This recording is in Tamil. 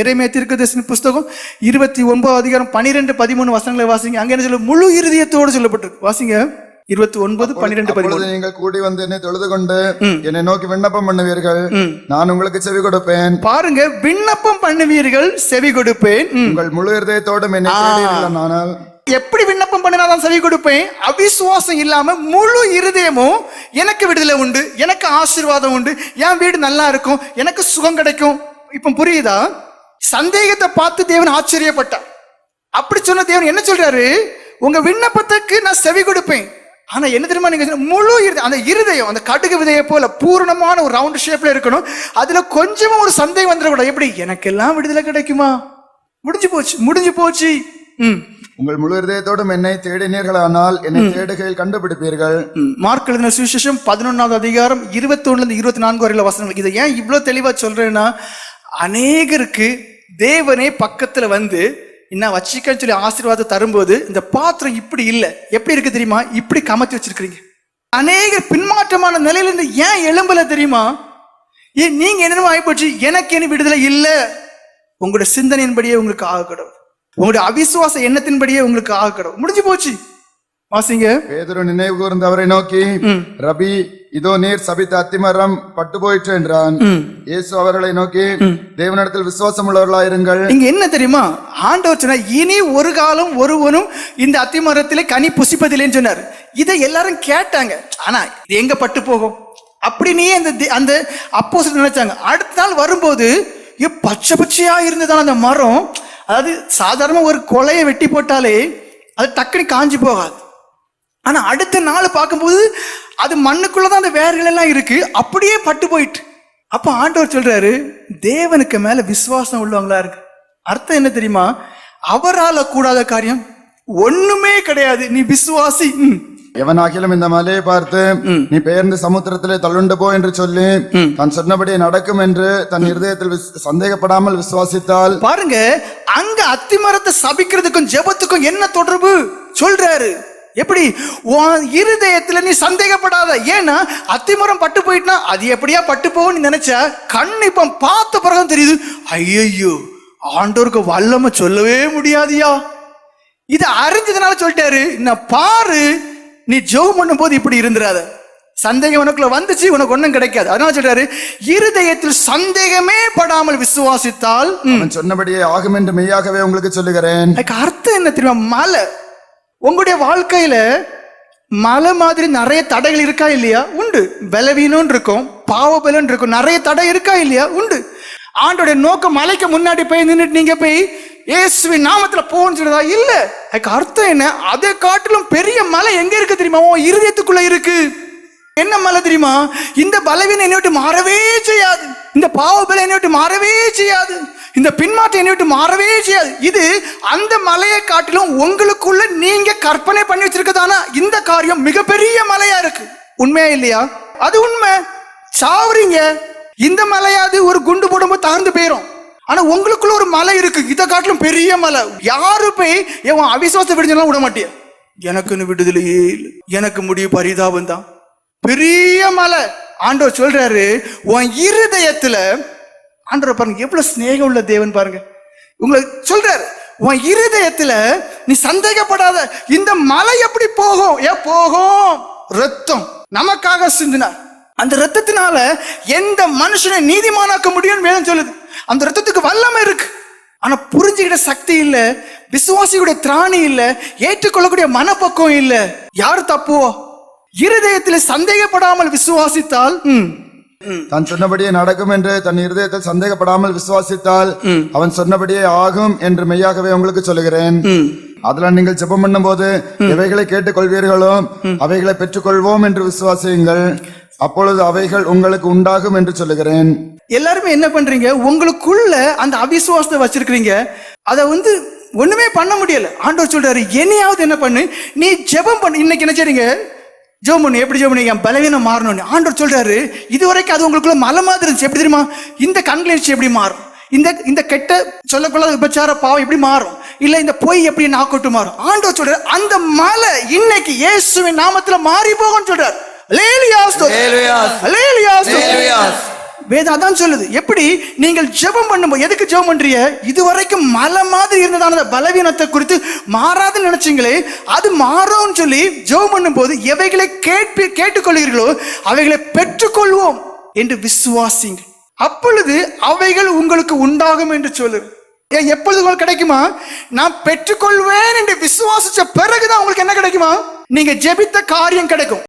இறைமைய தீர்க்கதரிசன புஸ்தகம் இருபத்தி ஒன்பது அதிகாரம் பனிரெண்டு பதிமூணு வசனங்களை வாசிங்க. அங்க என்ன சொல்ல முழு இருதயத்தோடு சொல்லப்பட்டிருக்கு. வாசிங்க. இருபத்தி ஒன்பது பன்னிரெண்டு பதிமூணு. நீங்கள் கூடி வந்து என்னை தொழுது கொண்டு என்னை நோக்கி விண்ணப்பம் பண்ணுவீர்கள். நான் உங்களுக்கு செவி கொடுப்பேன். பாருங்க விண்ணப்பம் பண்ணுவீர்கள் செவி கொடுப்பேன். உங்கள் முழு இருதயத்தோடும் என்னை தேடுவீர்களானால் எப்படி விண்ணப்பம் பண்ணினாதான் செவி கொடுப்பேன்? அவிசுவாசம் இல்லாம முழு இருதயமும் எனக்கு விடுதலை உண்டு எனக்கு ஆசீர்வாதம் உண்டு. என் வீடு நல்லா இருக்கும் எனக்கு சுகம் கிடைக்கும். இப்ப புரியுதா? சந்தேகத்தை பார்த்து தேவன் ஆச்சரியப்பட்டார். அப்படி சொன்ன தேவன் என்ன சொல்றாரு? உங்க விண்ணப்பத்துக்கு நான் செவி கொடுப்பேன். ஆனா என்ன தெரியுமா நீங்க முழு இருதயம் அந்த இருதயம் அந்த கடுகு விதையை போல பூரணமான ஒரு ரவுண்ட் ஷேப்ல இருக்கணும். அதுல கொஞ்சமா ஒரு சந்தேகம் வந்துடக்கூடாது. எப்படி? எனக்கெல்லாம் விடுதலை கிடைக்குமா? முடிஞ்சு போச்சு முடிஞ்சு போச்சு. ம். உங்கள் முழு இருதயத்தோடும் என்னை தேடினீர்களானால் என்னை தேடுகையில் கண்டுபிடிப்பீர்கள். மார்க் எழுதின சுவிசேஷம் பதினொன்றாவது அதிகாரம் இருபத்தொன்னுல இருந்து இருபத்தி நான்கு வரையில வசனங்கள். இதை ஏன் இவ்வளவு தெளிவா சொல்றேன்னா அநேகருக்கு தேவனே பக்கத்துல வந்து என்ன வச்சிக்கன்னு சொல்லி ஆசீர்வாதம் தரும்போது இந்த பாத்திரம் இப்படி இல்லை. எப்படி இருக்கு தெரியுமா? இப்படி கமத்தி வச்சிருக்கிறீங்க. அநேக பின்மாற்றமான நிலையிலிருந்து ஏன் எழும்பல தெரியுமா? ஏன் நீங்க என்னமோ ஆகிப்போச்சு எனக்கு என்ன விடுதலை இல்லை. உங்களோட சிந்தனையின்படியே உங்களுக்கு ஆகக்கூடாது உங்களுடைய அவிசுவாச எண்ணத்தின்படியே உங்களுக்கு ஆகக்கூடாது முடிஞ்சு போச்சு. வாசிங்க. பேதுரு நினைவு கூர்ந்து அவரை நோக்கி ரபி இதோ நீர் சபித்த அத்திமரம் பட்டு போயிற்று என்றான் இயேசு அவர்களை நோக்கி தேவனிடத்தில் விசுவாசம் உள்ளவர்களாயிருங்கள் இங்க என்ன தெரியுமா? ஆண்டவர் சொன்னார் இனி ஒரு காலம் ஒருவனும் இந்த அத்திமரத்திலே கனி புசிப்பதில்லைன்னு சொன்னார். இதை எல்லாரும் கேட்டாங்க. ஆனா இது எங்க பட்டு போகும்? அப்படின்னே அந்த அந்த அப்போ நினைச்சாங்க. அடுத்த நாள் வரும்போது பச்சை பச்சையா இருந்ததான அந்த மரம். அதாவது சாதாரண ஒரு கொலையை வெட்டி போட்டாலே அது டக்குனு காஞ்சி போகாது. ஆனா அடுத்த நாள் பார்க்கும்போது அது மண்ணுக்குள்ளதான் அந்த வேர்கள் எல்லாம் இருக்கு. அப்படியே பட்டு போயிட்டு. அப்ப ஆண்டவர் சொல்றாரு தேவனுக்கு மேல விசுவாசம் உள்ளவங்களா இருக்கு. அர்த்தம் என்ன தெரியுமா? அவரால கூடாத காரியம் ஒண்ணுமே கிடையாது. நீ விசுவாசி. எவனாகிலும் இந்த மலையை பார்த்து நீ பெயர்ந்து சமுத்திரத்திலே தள்ளுண்டு போ என்று சொல்லி தான் சொன்னபடி நடக்கும் என்று தன் இருதயத்தில் சந்தேகப்படாமல் விசுவாசித்தால் பாருங்க அங்க அத்திமரத்தை சபிக்கிறதுக்கும் ஜெபத்துக்கும் என்ன தொடர்பு? சொல்றாரு. எப்படி? உன் இருதயத்துல நீ சந்தேகப்படாத. ஏன்னா அத்திமரம் பட்டு போயிட்டுனா அது எப்படியா பட்டு போகும் நீ நினைச்ச? கண் இப்ப பார்த்த பிறகு தெரியுது. ஐயையோ ஆண்டோருக்கு வல்லமை சொல்லவே முடியாதியா. இது அறிஞ்சதுனால சொல்லிட்டாரு. நான் பாரு நீ ஜெபம் பண்ணும்போது இப்படி இருந்துராத சந்தேகம் உனக்குள்ள வந்துச்சு உனக்கு ஒண்ணும் கிடைக்காது. அதனால சொல்றாரு இருதயத்தில் சந்தேகமே படாமல் விசுவாசித்தால் சொன்னபடியே ஆகும் என்று மெய்யாகவே உங்களுக்கு சொல்லுகிறேன். அர்த்தம் என்ன தெரியுமா? மலை. உங்களுடைய வாழ்க்கையில மலை மாதிரி நிறைய தடைகள் இருக்கா இல்லையா? உண்டு. பலவீனம் இருக்கும் பாவபலன் இருக்கும். நிறைய தடை இருக்கா இல்லையா? உண்டு. ஆண்டோடைய நோக்கம் மலைக்கு முன்னாடி போய் நின்றுட்டு நீங்க போய் இயேசுவின் நாமத்துல போன்னு சொல்றதா? இல்ல. அதுக்கு அர்த்தம் என்ன? அதை காட்டிலும் பெரிய மலை எங்க இருக்கு தெரியுமா? உன் இருதயத்துக்குள்ள இருக்கு. என்ன மலை தெரியுமா? இந்த பலவீனம் என்னை விட்டு மாறவே செய்யாது. இந்த பாவபலம் என்னை விட்டு மாறவே செய்யாது. இந்த பின்மாற்றம் என்னை விட்டு மாறவே செய்யாது. இது அந்த மலையை காட்டிலும் உங்களுக்குள்ள நீங்க கற்பனை பண்ணி வச்சிருக்கதானா இந்த காரியம் மிகப்பெரிய மலையா இருக்கு. உண்மையா இல்லையா? அது உண்மை. சாவுறீங்க. இந்த மலையாவது ஒரு குண்டு போடும்போது தகர்ந்து போயிடும் ஆனா உங்களுக்குள்ள ஒரு மலை இருக்கு. இதை காட்டிலும் பெரிய மலை. யாரு போய் எவன் அவிசுவாசம் விடுஞ்சலாம் விட மாட்டியா? எனக்குன்னு விடுதலையே எனக்கு முடிவு பரிதாபம் தான் பெரிய மலை. ஆண்டவர் சொல்றாரு உன் இருதயத்துல ஆண்டவர் பாருங்க எவ்வளவு சிநேகம் உள்ள தேவன் பாருங்க. உங்களை சொல்றாரு உன் இருதயத்துல நீ சந்தேகப்படாத இந்த மலை எப்படி போகும்? ஏ போகும். ரத்தம். நமக்காக சிந்தினார் அந்த ரத்தத்தினால எந்த மனுஷனை நீதிமானாக்க முடியும்னு வேதம் சொல்லுது. அந்த ரத்தத்துக்கு வல்லமை இருக்கு. ஆனா புரிஞ்சுக்கிட்ட சக்தி இல்ல விசுவாசியுடைய திராணி இல்ல ஏற்றுக்கொள்ளக்கூடிய மனப்பக்குவம் இல்ல. யார் தப்புவோ? இருதயத்தில் சந்தேகப்படாமல் விசுவாசித்தால் ம், தான் சொன்னபடியே நடக்கும் என்று தன் இருதயத்தில் சந்தேகப்படாமல் விசுவாசித்தால் அவன் சொன்னபடியே ஆகும் என்று மெய்யாகவே உங்களுக்கு சொல்லுகிறேன். அதுல அதெல்லாம் நீங்கள் ஜெபம் பண்ணும்போது எவைகளை கேட்டுக்கொள்வீர்களோ அவைகளை பெற்றுக்கொள்வோம் என்று விசுவாசியுங்கள். அப்பொழுது அவைகள் உங்களுக்கு உண்டாகும் என்று சொல்லுகிறேன். எல்லாருமே என்ன பண்றீங்க? உங்களுக்குள்ள அந்த அவிசுவாசத்தை வச்சிருக்கிறீங்க. அதை வந்து ஒண்ணுமே பண்ண முடியல. ஆண்டவர் சொல்றாரு என்னையாவது என்ன பண்ணு? நீ ஜெபம் பண்ணு. இன்னைக்கு என்ன செய்றீங்க? ஜெபம் பண்ணு எப்படி பண்ணு என் பலவீனம் மாறணும்னு. ஆண்டவர் சொல்றாரு இது வரைக்கும் அது உங்களுக்குள்ள மலை மாதிரி இருந்துச்சு. எப்படி தெரியுமா? இந்த கண்களிர்ச்சி எப்படி மாறும்? இந்த இந்த கெட்ட சொல்லக்குள்ள விபச்சார பாவம் எப்படி மாறும்? இல்ல இந்த பொய் எப்படி நாக்கொட்டு மாறும்? ஆண்டவர் சொல்றாரு அந்த மலை இன்னைக்கு இயேசுவின் நாமத்துல மாறி போகும்னு சொல்றாரு. அல்லேலூயா ஸ்தோத்திரம். அல்லேலூயா. வேதம் அதான் சொல்லுது. எப்படி? நீங்கள் ஜெபம் பண்ணும்போது எதுக்கு ஜெபம் பண்றீங்க? இதுவரைக்கும் மலை மாதிரி இருந்ததான பலவீனத்தை குறித்து மாறாதுன்னு நினைச்சீங்களே அது மாறும்னு சொல்லி ஜெபம் பண்ணும்போது எவைகளை கேட்பி கேட்டுக்கொள்கிறீர்களோ அவைகளை பெற்றுக்கொள்வோம் என்று விசுவாசிங்க அப்பொழுது அவைகள் உங்களுக்கு உண்டாகும் என்று சொல்லு. ஏன் எப்பொழுது உங்களுக்கு கிடைக்குமா? நான் பெற்றுக்கொள்வேன் என்று விசுவாசிச்ச பிறகுதான் உங்களுக்கு என்ன கிடைக்குமா? நீங்க ஜெபித்த காரியம் கிடைக்கும்.